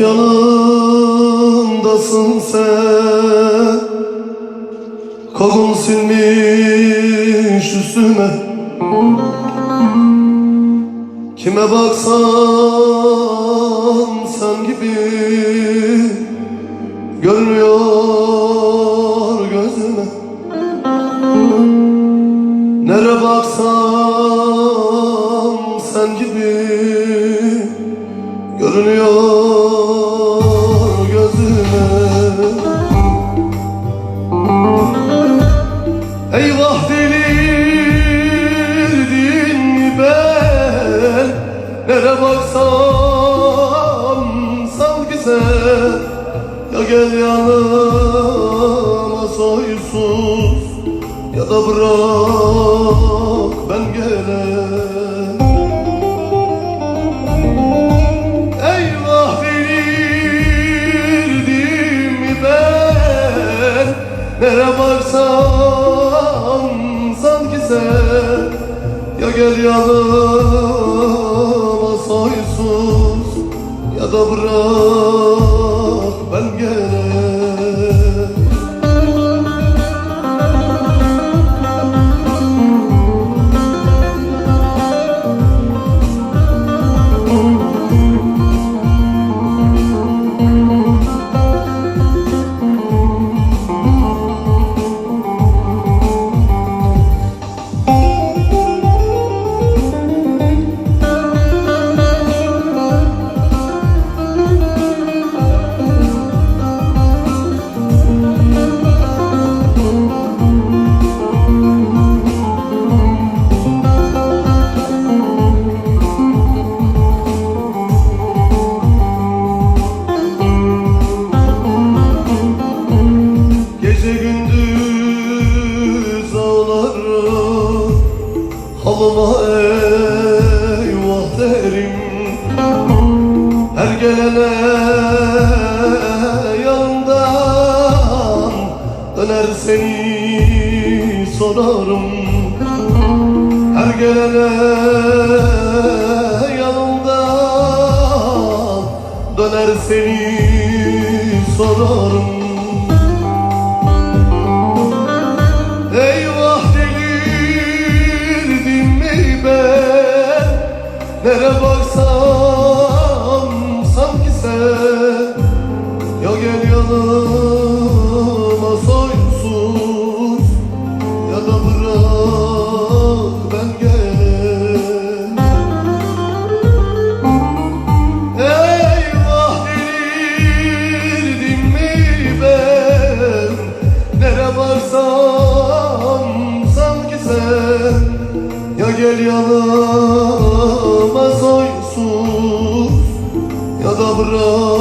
yanımdasın sen. Kokun silmiş üstüme. Kime baksam sen gibi Görmüyor gözüme. Nere baksam sen gibi Görünüyor Nere baksam sanki sen Ya gel yanıma soysuz Ya da bırak ben gelem Eyvah delirdim mi ben Nere baksam sanki sen Ya gel yanıma da Halıma eyvah derim. Her gelene yanından Döner seni sorarım. Her gelene yanından Döner seni sorarım gel yanıma soysuz Ya da bırak